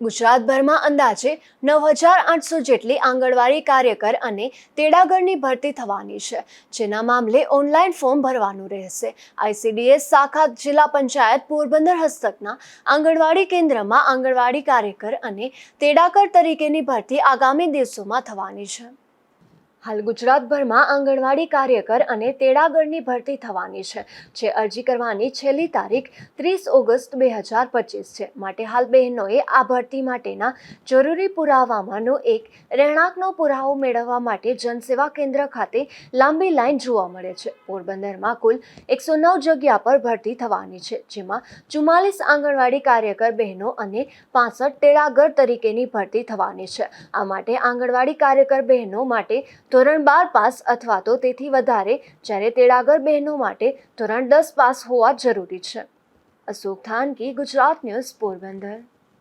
ગુજરાતભરમાં અંદાજે નવ હજાર આઠસો જેટલી આંગણવાડી કાર્યકર અને તેડાગરની ભરતી થવાની છે, જેના મામલે ઓનલાઈન ફોર્મ ભરવાનું રહેશે. આઈસીડીએસ શાખા જિલ્લા પંચાયત પોરબંદર હસ્તકના આંગણવાડી કેન્દ્રમાં આંગણવાડી કાર્યકર અને તેડાગર તરીકેની ભરતી આગામી દિવસોમાં થવાની છે. હાલ ગુજરાતભરમાં આંગણવાડી કાર્યકર અને તેડાગરની ભરતી થવાની છે, જે અરજી કરવાની છેલ્લી તારીખ ત્રીસ ઓગસ્ટ બે હજાર પચીસ છે. માટે હાલ બહેનોએ આ ભરતી માટેના જરૂરી પુરાવામાંનો એક રહેણાંકનો પુરાવો મેળવવા માટે જનસેવા કેન્દ્ર ખાતે લાંબી લાઈન જોવા મળે છે. પોરબંદરમાં કુલ એકસો નવ જગ્યા પર ભરતી થવાની છે, જેમાં ચુમ્માલીસ આંગણવાડી કાર્યકર બહેનો અને પાસઠ તેડાગર તરીકેની ભરતી થવાની છે. આ માટે આંગણવાડી કાર્યકર બહેનો માટે ધોરણ બાર પાસ અથવા તો તેથી વધારે જ્યારે તેડાગર બહેનો માટે ધોરણ દસ પાસ હોવા જરૂરી છે. અશોક થાનકી, ગુજરાત ન્યૂઝ પોરબંદર.